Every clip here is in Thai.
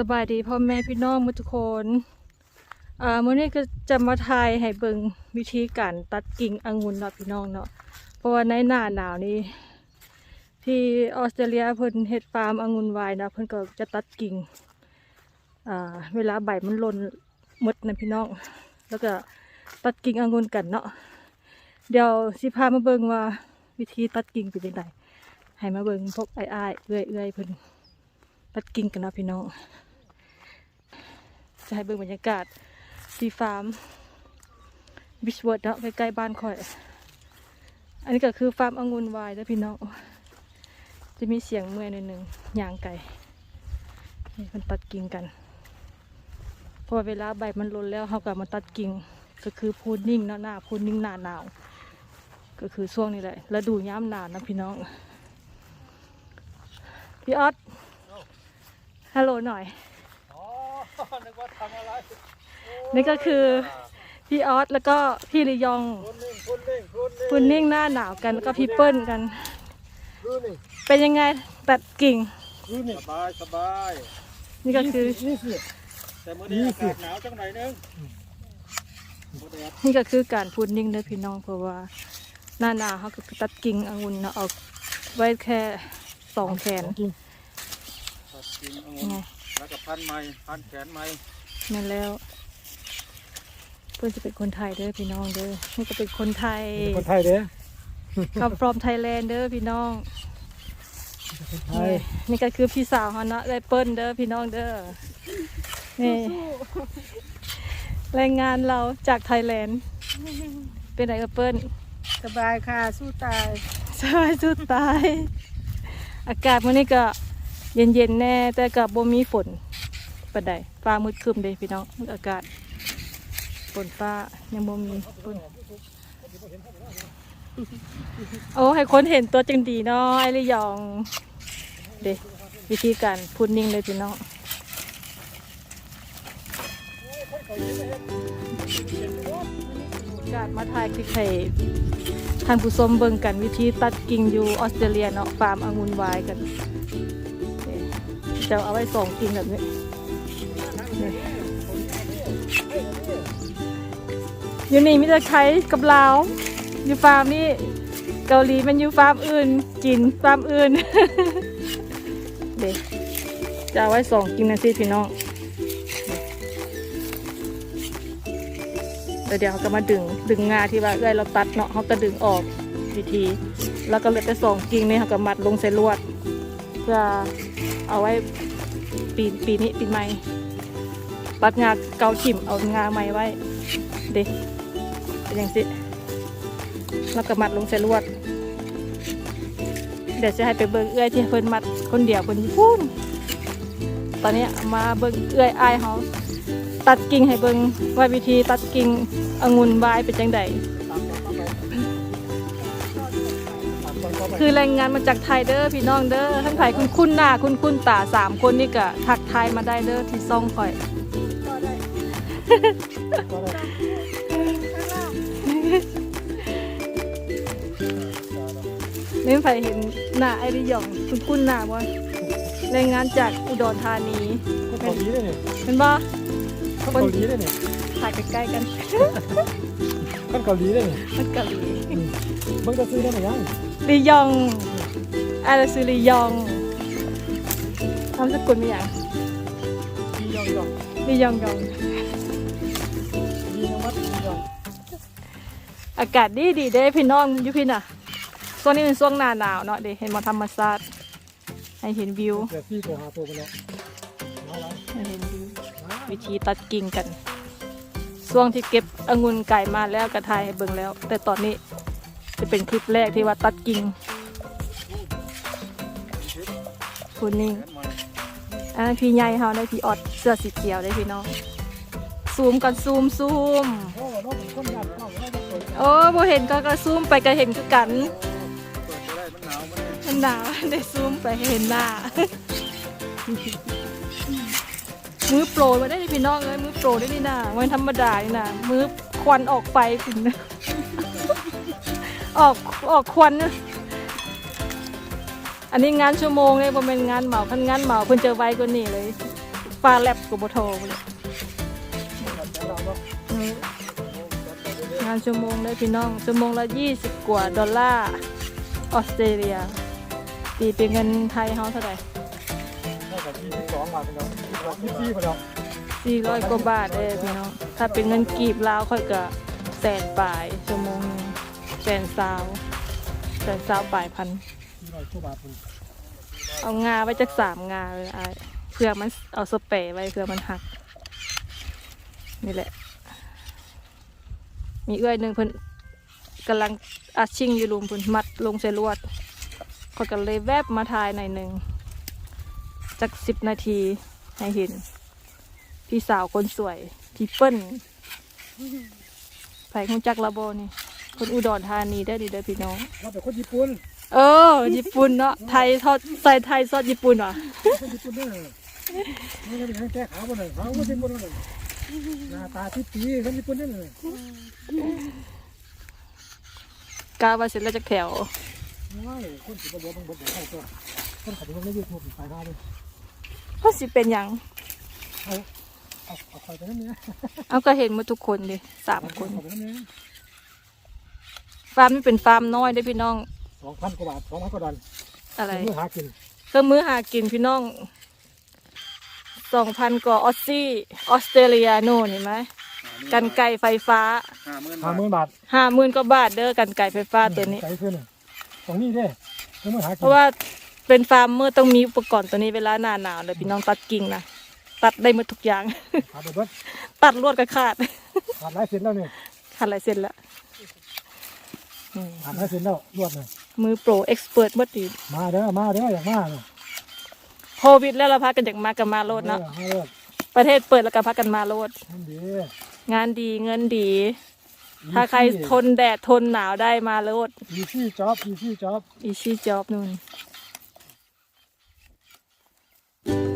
สบายดีพ่อแม่พี่น้องมุทุกคนอ่ามื้อนี้ก็จะมาทายให้เบิงวิธีการตัดกิ่งองุ่นเนาะพี่น้องเนาะเพราะว่าในหน้าหนาวนี้ที่ออสเตรเลียเพิ่นเฮ็ดฟาร์มองุ่นไว้นะเพิ่นก็จะตัดกิ่งอ่าเวลาใบมันหล่นมดนะพี่น้อง แล้วก็ตัดกิ่งองุ่นกันเนาะเดี๋ยวสิพามาเบิงว่าวิธีตัดกิ่งเป็นจังไดให้มาเบิงพวกไอ้ายๆเอื้อยๆเพิ่นตัดกิ่งกันเนาะพี่น้อง จะให้เบิ่งบรรยากาศที่ฟาร์มบิชเวิร์ดเนาะใกล้ๆบ้านข่อย อันนี้ก็คือฟาร์มองุ่นวายเด้อพี่น้อง จะมีเสียงเมื่อยหนิดนึงย่างไก่นี่มันตัดกิ่งกันเพอเวลาใบมันหล่นแล้วเขาก็มาตัดกิ่ง ก็คือพูนนิ่งเนาะหน้าพูนนิ่งหน้าหนาว ก็คือช่วงนี้แหละแล้วดูย้ำหนาวนะพี่น้อง พี่ออสฮัลโหลหน่อยอ๋อ นึกว่าทำอะไรนี่ก็คือพี่ออสแล้วก็พี่ลียองคุณนิ่งคุณนิ่งคุณนิ่งคุณนิ่งหน้าหนาวกันแล้วก็พี่เปิ้ลกันคุณนิ่งเป็นยังไงตัดกิ่งคุณนิ่งสบายสบายนี่ก็คือนี่สิแต่เมื่อนี้อากาศหนาวจังหน่อยนึงบ่ได้นี่ก็คือการพูดนิ่งเด้อพี่น้องเพราะว่าหน้าหนาวเขาก็คือตัดกิ่งองุ่นเนาะเอาไว้แค่สองแขนตัดกินเอายังไง แล้วก็พันไม้พันแขนไม้นั่นแล้ว เพื่อนจะเป็นคนไทยเด้อพี่น้องเด้อนี่ก็เป็นคนไทยคนไทยเด้อ come from Thailand เด้อพี่น้องไทนี่ยนี่ก็คือพี่สาวเขาเนาะได้เปิ้ลเด้อพี่น้องเด้อนี่แรงงานเราจากไทยแลนด์ เป็นไรกับเปิ้ลสบายค่ะสู้ตายสบายสุดตาย อากาศวันนี้ก็ เย็นๆแน่แต่กับบ่มีฝนปานใดฟ้ามืดครึมเด้พี่น้องอากาศฝนฟ้ายังบ่มีฝนโอ้ให้คนเห็นตัวจังดีเนาะไอ้เลยอง เด้วิธีการพูดนิ่งเลยพี่น้องการมาถ่ายคลิปให้ท่านผู้ชมเบิ่งกันวิธีตัดกิ่งอยู่ออสเตรเลียเนาะฟาร์มองุ่นวายกัน จะเอาไว้สองกิ่งแบบนี้อยู่นี่มิจะใช้กับลาวอยู่ฟาร์มนี่เกาหลีมันอยู่ฟาร์มอื่นจีนฟาร์มอื่น เด็กจะเอาไว้สองกิ่งนะสิพี่น้องแล้วเดี๋ยวเขาก็มาดึงดึงงาที่ว่าเอ้อยเราตัดเนาะเขาก็ดึงออกวิธี แล้วก็เหลือแต่สองกิ่งนี่เขาก็มัดลงใส่ลวดเพื่อ เอาไว้ปีนปีนี้ปีใหม่ตัดงาเกาขิมเอางาใหม่ไว้ เด็กเป็นอย่างสิแล้วก็มัดลงใส่ลวด เดี๋ยวจะให้ไปเบิ่งเอื้อยที่เพิ่นมัดคนเดียวเพิ่นอยู่พูนตอนนี้มาเบิ่งเอื้อยอายเขาตัดกิ่งให้เบิงว่าวิธีตัดกิ่งองุ่นบายเป็นจังได คือแรงงานมาจากไทยเด้อพี่น้องเด้อทั้งไทยคุณคุณหน้าคุณคุณตาสามคนนี่ก็ทักทายมาได้เด้อที่ซ่องข่อยก็ได้ข้างล่างไม่มีใครเห็นหน้าไอ้ดิหยองคุณคุณหน้าบ่แรงงานจากอุดรธานีคนเกาหลีด้วยเนี่ยเป็นบ่คนเกาหลีด้วยเนี่ยถ่ายใกล้ๆกันคนเกาหลีด้วยเนี่ยมันเกาหลีมึงจะซื้อได้ไหมยัง ลียองอะไรซื้อลียองทำสกุลมีอย่างยียองยองลียองยองยีนวัดยียอง อากาศดีดีเด้พี่น้องอยุพี่น่ะช่วงนี้เป็นช่วงหน้าหนาวเนาะเด้เห็นหมาธรรมชาติให้เห็นวิวเดี๋ยวพี่โทรหาตัวไปแล้วมาแล้วให้เห็นวิววิธีตัดกิ่งกันช่วงที่เก็บองุ่นไก่มาแล้วกระทายให้เบิ่งแล้ว แต่ตอนนี้ จะเป็นคลิปแรกที่ว่าตัดกิ่งคุณนิ่งอันนั้นพี่ใหญ่เขาได้พี่ออดเสื้อสีเขียวได้พี่น้องซูมกันซูมซูมโอ้โหน้องเป็นคนหยาบเนาะไม่ได้เปิดโบเห็นก็ก็ซูมไปก็เห็นคือกันมันหนาวได้ซูมไปเห็นหน้ามือโปรมาได้พี่น้องเลยมือโปรได้นี่นะวันธรรมดานี่นะมือควันออกไปคุณ ออกออกควันนะอันนี้งานชั่วโมงเลยบ่เป็นงานเหมาคันงานเหมาเพิ่นเจอไวกว่านี้เลยไฟฟ้าแลบกับโบโทเลยเราเนาะอืมงานชั่วโมงเลยพี่น้องชั่วโมงละยี่สิบกว่าดอลลาร์ออสเตรเลียตีเป็นเงินไทยเฮาเท่าไหร่เท่ากับยี่สิบสองบาทเนาะยี่สิบสี่บาทเนาะสี่ร้อยกว่าบาทเองพี่น้องถ้าเป็นเงินกีบลาวค่อยก็แสนปลายชั่วโมงหนึง แสนสาวแสนสาวปลายพัน สี่ร้อยกว่าบาทคุณเอางาไว้จากสามงาเลยอ้ายเพื่อมันเอาสเปรย์ไว้เพื่อมันหัก นี่แหละ มีเอื้อยหนึ่งเพิ่นกำลังอัดชิ่งอยู่ลุมเพิ่นมัดลงใส่ลวดขอยก็เลยแวบมาถ่ายหน่อยหนึ่งจากสิบนาทีให้เห็น พี่สาวคนสวย พี่เปิ้ลไผ่คงจักระโบนี่ คนอุดรธานีได้อดีเด้อพี่น้อง เราเป็นคนญี่ปุ่นเออ ญี่ปุ่นเนาะ ไทยทอดใส่ไทยซอสญี่ปุ่นว่ะคนญี่ปุ่นเนี่ยนี่ก็เป็นแก้ขาวบ่เลยขาวบ่ญี่ปุ่นเลยหน้าตาที่ตีคนญี่ปุ่นเนี่ยเลยกาว่าเสร็จแล้วจะแถวว้ายคนสิบบ่บางบ่เข้าตัวคนขับรถในยูทูบไปหาเลยเพราะสิเป็นหยังเอาเอาเอาคอยไปนั่นเนี่ยเอาก็เห็นหมาทุกคนดิสามคน เอาไปนั่นเนี่ย ฟาร์มนี่เป็นฟาร์มน้อยได้อพี่น้อง สองพันกว่าบาทสองพันกว่าดอลอะไรมือหากินเครื่องมือหากินพี่น้องสองพันกว่าออสซี่ออสเตรเลียโน่นเห็นไหมกันไก่ไฟฟ้าห้าหมื่นห้าหมื่นบาทห้าหมื่นกว่าบาทเด้อกันไก่ไฟฟ้าตัวนี้ใจขึ้นตรงนี้เด้เครื่องมือหากินเพราะว่าเป็นฟาร์มเมื่อต้องมีอุปกรณ์ตัวนี้เวลาหน้าหนาวเลยพี่น้องตัดกิ่งนะตัดได้หมดทุกอย่าง ขาดไปเบิดตัดลวดก็ขาดขาดหลายเส้นแล้วเนี่ยขาดหลายเส้นละ อืมขาดหลายเส้นแล้วรวดเลยมือโปรเอ็กซ์เพรสเมื่อดีมาเด้อมาเด้ออยากมาเนาะโควิดแล้วเราพากันจากมากันมาโลดเนาะมาเด้อประเทศเปิดแล้วก็พากันมาโลด นั่นดีงานดีเงินดี ถ้าใครทนแดดทนหนาวได้มาโลดอีซี่จ็อบอีซี่จ็อบอีชี่จ็อบนู่นส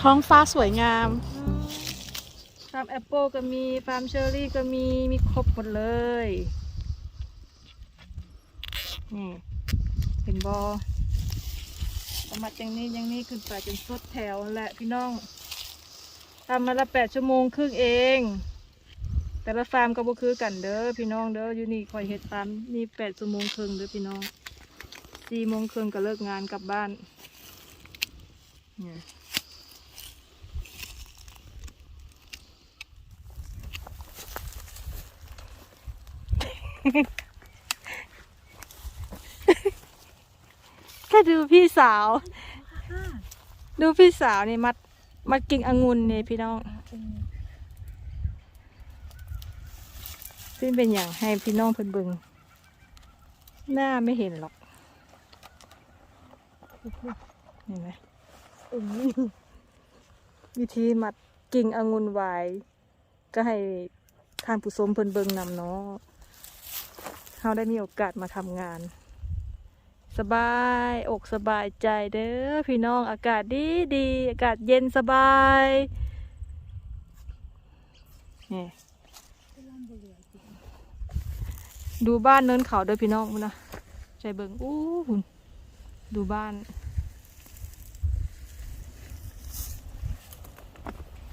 ท้องฟ้าสวยงามฟาร์มแอปเปิลก็มีฟาร์มเชอร์รี่ก็มีมีครบหมดเลยนี่เห็นบอประมาณอย่างนี้อย่างนี้ขึ้นไปจนสุดแถวแหละพี่น้องทำมาละแปดชั่วโมงครึ่งเอง แต่ละฟาร์มก็บ่คือกันเด้อพี่น้องเด้ออยู่นี่คอยเฮ็ดฟาร์มนี่แปดชั่วโมงครึ่งเด้อพี่น้องสี่โมงครึ่งก็เลิกงานกลับบ้านเนี่ย แค่ดูพี่สาว ดูพี่สาวนี่มัดมัดกิ่งองุ่นนี่พี่น้องซึ่งเป็นอย่างให้พี่น้องเพิ่นเบิงหน้าไม่เห็นหรอก เห็นไหมวิธีมัดกิ่งองุ่นไว้ก็ให้ท่านผู้ชมเพิ่นเบิงนำเนาะ เราได้มีโอกาสมาทำงาน สบายอกสบายใจเด้อพี่น้องอากาศดีดีอากาศเย็นสบายนี่ดูบ้านเนินเขาเด้อพี่น้องนนะใจเบิงอู้หุ่นดูบ้าน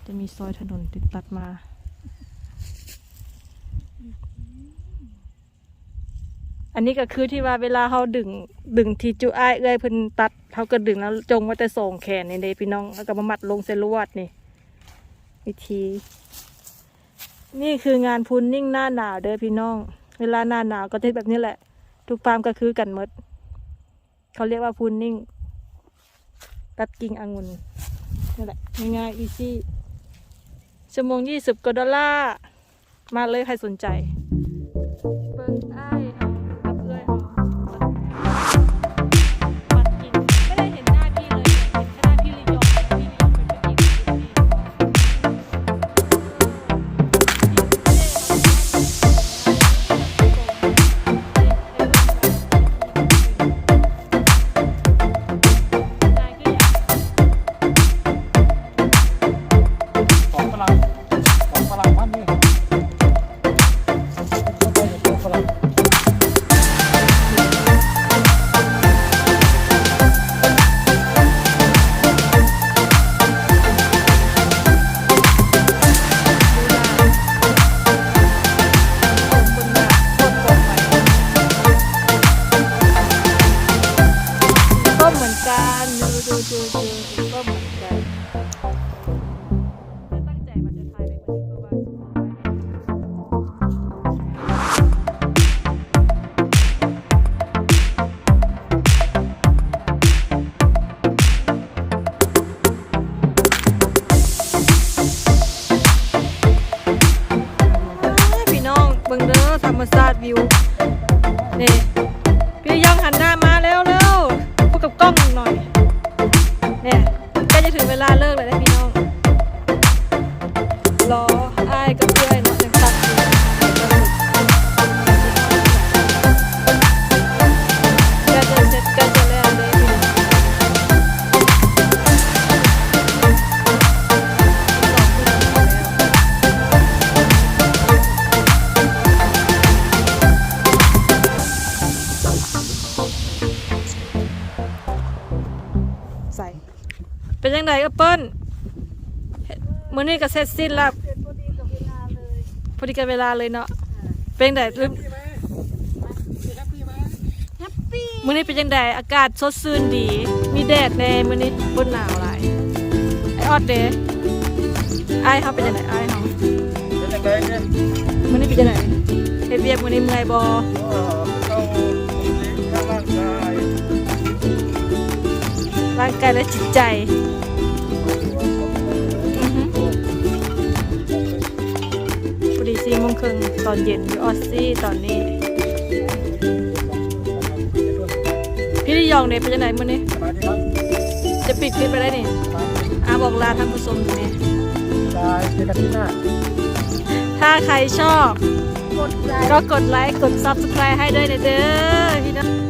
จะมีซอยถนนติดตัดมา อันนี้ก็คือที่ว่าเวลาเขาดึงดึงทีจุอ้ายเอ้ยเพิ่นตัดเขาก็ดึงแล้วจงไว้แต่ส่งแขนนี่เดพี่น้องแล้วก็มามัดลงเส้นลวดนี่วิธี นี่คืองานพุนนิ่งหน้าหนาวเด้อพี่น้อง เวลาหน้าหนาวก็จะแบบนี้แหละ ทุกฟาร์มก็คือกันหมดเขาเรียกว่าพุนนิ่งตัดกิ่งองุ่นนี่แหละง่ายๆอีซี่ชั่วโมงยี่สิบกว่าดอลลาร์มาเลยใครสนใจ ร เป็นยังไงก็เปิ้ลมื้อนี้ก็เสร็จสิ้นแล้วเป็นพอดีกับเวลาเลยพอดีกันเวลาเลยเนาะเป็นยังไงลืมพี่ไหมพี่ครับพี่ไหมแฮปปี้มื้อนี้เป็นยังไงอากาศสดชื่นดี มีแดดแน่มื้อนี้บนหนาวหลายไอออดเด้ไอายเขาเป็นยังไงไอายเขาเป็นยังไงเนี่ยมื้อนี้เป็นยังไงเฮ็ดเวียกมื้อนี้เมื่อยบ่ก็เข้าข้างร่างกายร่างกายและจิตใจ มงครึ่งตอนเย็นอยู่ออสซี่ตอนนี้ พี่ลิยองเนี่ยเป็นยังไงมื้อนี้สบายดีครับจะปิดคลิปไปได้นี่อาบอกลาท่านผู้ชมนี่บายเจอกันที่หน้าถ้าใครชอบ กดไลค์ก็กดไลค์ กด subscribe ให้ด้วยนะเด้อพี่น้อง